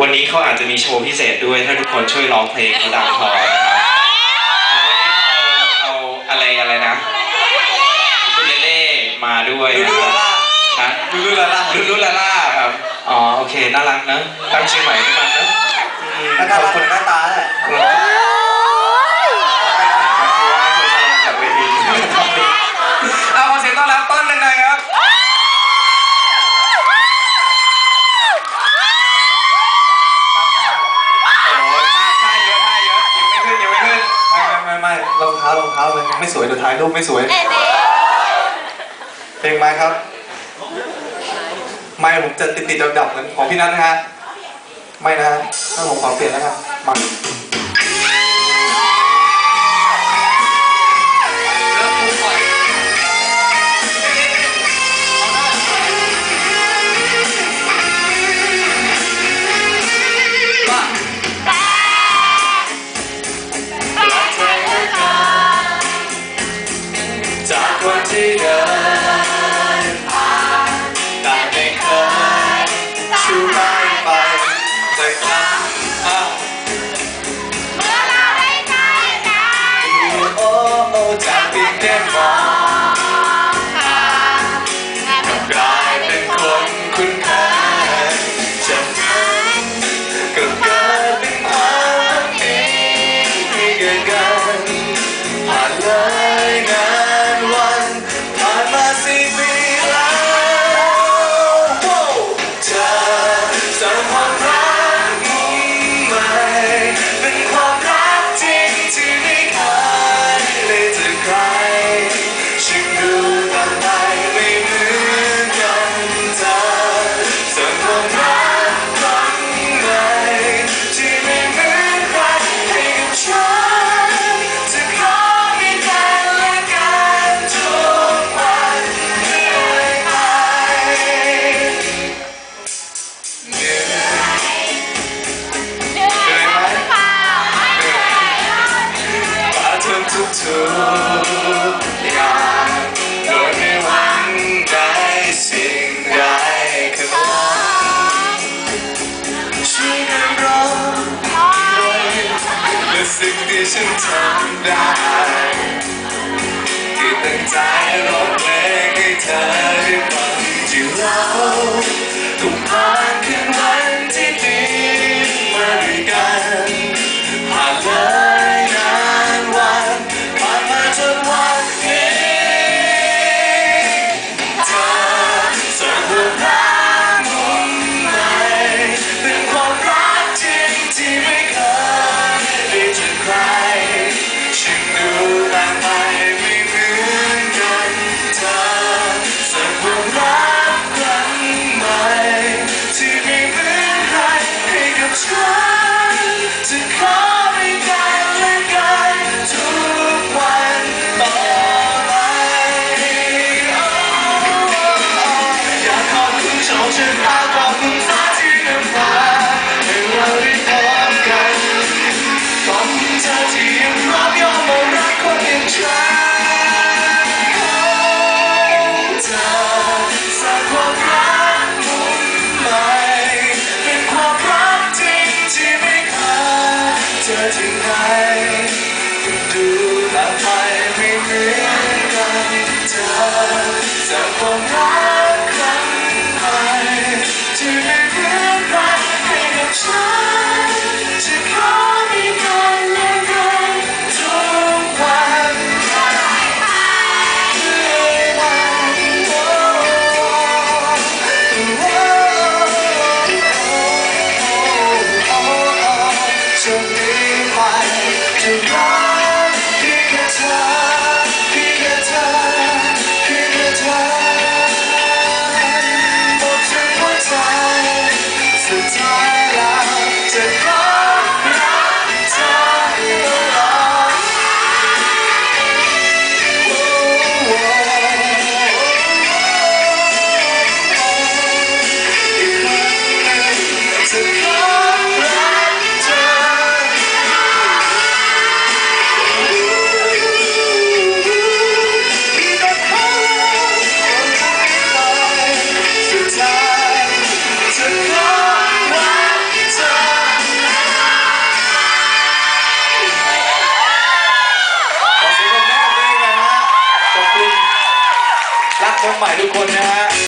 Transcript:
วันนี้เขาอาจจะมีโชว์พิเศษด้วยถ้าทุกคนช่วยร้องเพลงเขาดังพอนะครับเอาอะไรอะไรนะคุณเล่เล่มาด้วยลูนะลูคลารับล่าฮะลูลูลาล่าลูลูลาล่าครับอ๋อโอเคน่ารักเนอะตั้งชื่อใหม่ขึ้นมาเนอะอืมหน้าขตาอบคคุณนหน้าตาแหละ ไม่สวยเดี๋ยวถ่ายรูปไม่สวย เพลงไม้ครับ ไม้ผมจะติดติดดับดับๆเหมือนของพี่นัทนะฮะ ไม่นะฮะถ้าผมขอเปลี่ยนแล้วกันมา จากวันที่เดินผ่านแต่ไม่เคยชูไม้ไปแต่ครั้งอ้าวโอ้โอ้จากปิดเด่นมอง ทำทุกทุกๆอย่างโดยไม่หวังได้สิ่งใดข้างหลังช่วยกันร้องและสิ่งที่ฉันทำได้ ใหม่ทุกคนนะฮะ